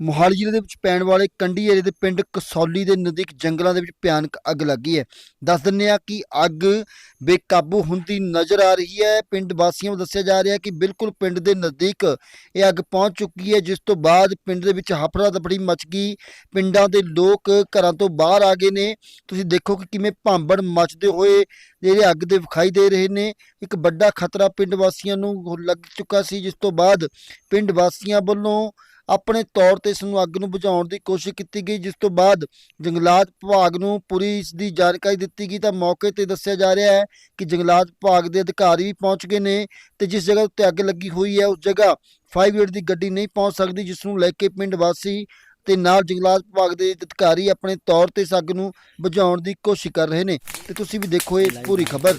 ਮੋਹਾਲੀ ਜ਼ਿਲ੍ਹੇ ਦੇ ਵਿੱਚ ਪੈਣ ਵਾਲੇ ਕੰਢੀ ਏਰੀਏ ਦੇ ਪਿੰਡ ਕਸੌਲੀ ਦੇ ਨਜ਼ਦੀਕ ਜੰਗਲਾਂ ਦੇ ਵਿੱਚ ਭਿਆਨਕ ਅੱਗ ਲੱਗੀ ਹੈ। ਦੱਸ ਦਿੰਦੇ ਆ ਕਿ ਅੱਗ ਬੇਕਾਬੂ ਹੁੰਦੀ ਨਜ਼ਰ ਆ ਰਹੀ ਹੈ। ਪਿੰਡ ਵਾਸੀਆਂ ਨੂੰ ਦੱਸਿਆ ਜਾ ਰਿਹਾ ਕਿ ਬਿਲਕੁਲ ਪਿੰਡ ਦੇ ਨਜ਼ਦੀਕ ਇਹ ਅੱਗ ਪਹੁੰਚ ਚੁੱਕੀ ਹੈ, ਜਿਸ ਤੋਂ ਬਾਅਦ ਪਿੰਡ ਦੇ ਵਿੱਚ ਹਫੜਾ ਦਫੜੀ ਮਚ ਗਈ। ਪਿੰਡਾਂ ਦੇ ਲੋਕ ਘਰਾਂ ਤੋਂ ਬਾਹਰ ਆ ਗਏ ਨੇ। ਤੁਸੀਂ ਦੇਖੋ ਕਿ ਕਿਵੇਂ ਭਾਂਬੜ ਮਚਦੇ ਹੋਏ ਜਿਹੜੇ ਅੱਗ ਦੇ ਵਿਖਾਈ ਦੇ ਰਹੇ ਨੇ। ਇੱਕ ਵੱਡਾ ਖਤਰਾ ਪਿੰਡ ਵਾਸੀਆਂ ਨੂੰ ਲੱਗ ਚੁੱਕਾ ਸੀ, ਜਿਸ ਤੋਂ ਬਾਅਦ ਪਿੰਡ ਵਾਸੀਆਂ ਵੱਲੋਂ ਆਪਣੇ ਤੌਰ ਤੇ ਇਸ ਨੂੰ ਅੱਗ ਨੂੰ ਬੁਝਾਉਣ ਦੀ ਕੋਸ਼ਿਸ਼ ਕੀਤੀ ਗਈ, ਜਿਸ ਤੋਂ ਬਾਅਦ ਜੰਗਲਾਤ ਵਿਭਾਗ ਨੂੰ ਪੂਰੀ ਇਸ ਦੀ ਜਾਣਕਾਰੀ ਦਿੱਤੀ ਗਈ। ਤਾਂ ਮੌਕੇ ਤੇ ਦੱਸਿਆ ਜਾ ਰਿਹਾ ਹੈ ਕਿ ਜੰਗਲਾਤ ਵਿਭਾਗ ਦੇ ਅਧਿਕਾਰੀ ਵੀ ਪਹੁੰਚ ਗਏ ਨੇ ਤੇ ਜਿਸ ਜਗ੍ਹਾ ਉੱਤੇ ਅੱਗ ਲੱਗੀ ਹੋਈ ਹੈ, ਉਸ ਜਗ੍ਹਾ 5 ਦੀ ਗੱਡੀ ਨਹੀਂ ਪਹੁੰਚ ਸਕਦੀ, ਜਿਸ ਨੂੰ ਲੈ ਕੇ ਪਿੰਡ ਵਾਸੀ ਤੇ ਨਾਲ ਜੰਗਲਾਤ ਵਿਭਾਗ ਦੇ ਅਧਿਕਾਰੀ ਆਪਣੇ ਤੌਰ ਤੇ ਇਸ ਅੱਗ ਨੂੰ ਬੁਝਾਉਣ ਦੀ ਕੋਸ਼ਿਸ਼ ਕਰ ਰਹੇ ਨੇ। ਤੇ ਤੁਸੀਂ ਵੀ ਦੇਖੋ ਇਹ ਪੂਰੀ ਖਬਰ।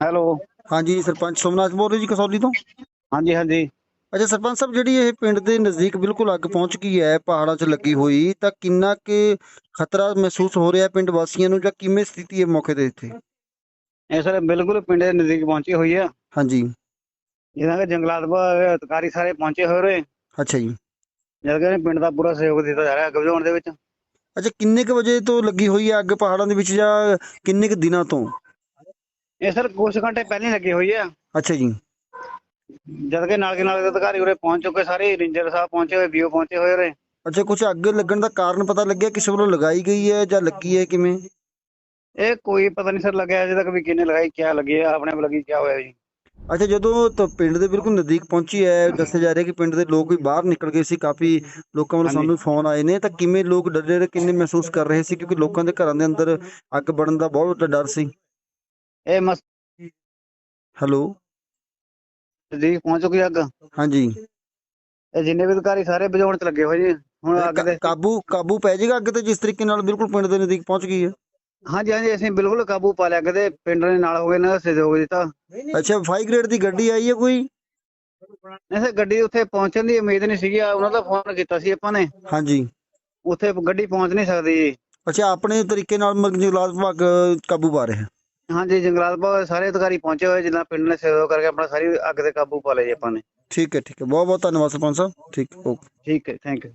ਹੈਲੋ। ਹਾਂਜੀ ਸਰਪੰਚ ਸੋਮਨਾਥ ਬੋਲ ਰਹੇ ਜੀ ਕਸੌਲੀ ਤੋਂ? ਹਾਂਜੀ ਹਾਂਜੀ। ਅੱਛਾ ਸਰਪੰਚ ਸਾਹਿਬ ਜਿਹੜੀ ਇਹ ਪਿੰਡ ਦੇ ਨਜ਼ਦੀਕ ਬਿਲਕੁਲ ਅੱਗ ਪਹੁੰਚ ਗਈ ਹੈ ਪਹਾੜਾਂ 'ਚ ਲੱਗੀ ਹੋਈ ਤਾਂ ਕਿੰਨਾ ਕਿ ਖਤਰਾ ਮਹਿਸੂਸ ਹੋ ਰਿਹਾ ਪਿੰਡ ਵਾਸੀਆਂ ਨੂੰ ਜਾਂ ਕਿਵੇਂ ਸਥਿਤੀ ਹੈ ਮੌਕੇ ਤੇ ਇੱਥੇ? ਇਹ ਸਰ ਬਿਲਕੁਲ ਪਿੰਡ ਦੇ ਨਜ਼ਦੀਕ ਪਹੁੰਚੀ ਹੋਈ ਹੈ ਹਾਂਜੀ। ਇਹਨਾਂ ਦੇ ਜੰਗਲਾਤ ਅਧਿਕਾਰੀ ਸਾਰੇ ਪਹੁੰਚੇ ਹੋਏ ਰਹੇ ਅੱਛਾ ਜੀ। ਜਦ ਕਿ ਪਿੰਡ ਦਾ ਪੂਰਾ ਸਹਿਯੋਗ ਦਿੱਤਾ ਜਾ ਰਿਹਾ ਅੱਗ ਬੁਝਾਉਣ ਦੇ ਵਿੱਚ। ਅੱਛਾ ਕਿੰਨੇ ਕੁ ਵਜੇ ਤੋਂ ਲੱਗੀ ਹੋਈ ਹੈ ਅੱਗ ਪਹਾੜਾਂ ਦੇ ਵਿੱਚ ਜਾਂ ਕਿੰਨੇ ਕੁ ਦਿਨਾਂ ਤੋਂ? ਇਹ ਸਰ ਕੁਝ ਘੰਟੇ ਪਹਿਲਾਂ ਹੀ ਲੱਗੀ ਹੋਈ ਆ। ਅੱਛਾ ਜੀ। ਜਦ ਕਿ ਨਾਲ ਕੇ ਨਾਲ ਅਧਿਕਾਰੀ ਉਰੇ ਪਹੁੰਚ ਚੁੱਕੇ ਸਾਰੇ ਰੇਂਜਰ ਸਾਹਿਬ ਪਹੁੰਚੇ ਹੋਏ ਵੀਓ ਪਹੁੰਚੇ ਹੋਏ ਰਹੇ ਅੱਛਾ ਕੁਝ ਅੱਗ ਲੱਗਣ ਦਾ ਕਾਰਨ ਪਤਾ ਲੱਗਿਆ ਕਿਸੇ ਵੱਲੋਂ ਲਗਾਈ ਗਈ ਹੈ ਜਾਂ ਲੱਗੀ ਹੈ ਕਿਵੇਂ? ਇਹ ਕੋਈ ਪਤਾ ਨਹੀਂ ਸਰ ਲੱਗਿਆ ਅਜੇ ਤੱਕ ਵੀ ਕਿਹਨੇ ਲਗਾਈ ਕਿਆ ਲੱਗੀ ਆ ਆਪਣੇ ਆਪ ਲੱਗੀ ਕਿਆ ਹੋਇਆ ਜੀ। ਅੱਛਾ ਜਦੋਂ ਤਾਂ ਪਿੰਡ ਦੇ ਬਿਲਕੁਲ ਨਜ਼ਦੀਕ ਪਹੁੰਚੀ ਹੈ ਦੱਸਿਆ ਜਾ ਰਿਹਾ ਕਿ ਪਿੰਡ ਦੇ ਲੋਕ ਵੀ ਬਾਹਰ ਨਿਕਲ ਗਏ ਸੀ ਕਾਫੀ ਲੋਕਾਂ ਵੱਲੋਂ। ਸਾਨੂੰ ਫੋਨ ਆਏ ਨੇ ਤਾਂ ਕਿਵੇਂ ਲੋਕ ਡਰੇ ਡਰੇ ਕਿੰਨੇ ਮਹਿਸੂਸ ਕਰ ਰਹੇ ਸੀ ਕਿਉਂਕਿ ਲੋਕਾਂ ਦੇ ਘਰਾਂ ਦੇ ਅੰਦਰ ਅੱਗ ਬਣਨ ਦਾ ਬਹੁਤ ਵੱਡਾ ਡਰ ਸੀ। ਇਹ ਮਸ ਹੈਲੋ। ਨਜ਼ਦੀਕ ਪਹੁੰਚ ਚੁੱਕੀ ਅੱਗ? ਹਾਂਜੀ। ਇਹ ਜਿੰਨੇ ਵੀ ਅਧਿਕਾਰੀ ਸਾਰੇ ਬੁਝਾਉਣ ਚ ਲੱਗੇ ਹੋਏ ਜੀ ਹੁਣ ਅੱਗ ਦੇ ਕਾ- ਕਾਬੂ ਕਾਬੂ ਪੈ ਜਾਏਗਾ ਅੱਗ ਤੇ ਜਿਸ ਤਰੀਕੇ ਨਾਲ ਬਿਲਕੁਲ ਪਿੰਡ ਦੇ ਨਜ਼ਦੀਕ ਪਹੁੰਚ ਗਈ ਹੈ? ਹਾਂਜੀ ਹਾਂਜੀ ਅਸੀਂ ਬਿਲਕੁਲ ਕਾਬੂ ਪਾ ਲਿਆ। ਅੱਗ ਤੇ ਪਿੰਡ ਦੇ ਨਾਲ ਹੋ ਗਏ ਨਾ ਸਹਿਯੋਗ ਦਿੱਤਾ ਅੱਛਾ 5 ਗ੍ਰੇਡ ਦੀ ਗੱਡੀ ਆਈ ਹੈ ਕੋਈ? ਨਹੀਂ ਸਰ ਗੱਡੀ ਉੱਥੇ ਪਹੁੰਚਣ ਦੀ ਉਮੀਦ ਨਹੀਂ ਸੀਗੀ। ਆ, ਉਹਨਾਂ ਦਾ ਫੋਨ ਕੀਤਾ ਸੀ ਆਪਾਂ ਨੇ। ਹਾਂਜੀ। ਉੱਥੇ ਗੱਡੀ ਪਹੁੰਚ ਨਹੀਂ ਸਕਦੀ ਜੀ। ਅੱਛਾ ਆਪਣੇ ਤਰੀਕੇ ਨਾਲ ਜੰਗਲਾਤ ਵਿਭਾਗ ਕਾਬੂ ਪਾ ਰਿਹਾ। ਹੈ ਹਾਂਜੀ ਜੰਗਲਾਤ ਵਿਭਾਗ ਸਾਰੇ ਅਧਿਕਾਰੀ ਪਹੁੰਚੇ ਹੋਏ ਜਿੱਦਾਂ ਪਿੰਡ ਨੇ ਸਹਿਯੋਗ ਕਰਕੇ ਆਪਣਾ ਸਾਰੀ ਅੱਗ ਤੇ ਕਾਬੂ ਪਾ ਲਿਆ ਜੀ ਆਪਾਂ ਨੇ। ਠੀਕ ਹੈ ਠੀਕ ਹੈ। ਬਹੁਤ ਬਹੁਤ ਧੰਨਵਾਦ ਸਰਪੰਚ ਸਾਹਿਬ। ਠੀਕ ਓਕੇ। ਠੀਕ ਹੈ ਥੈਂਕ ਯੂ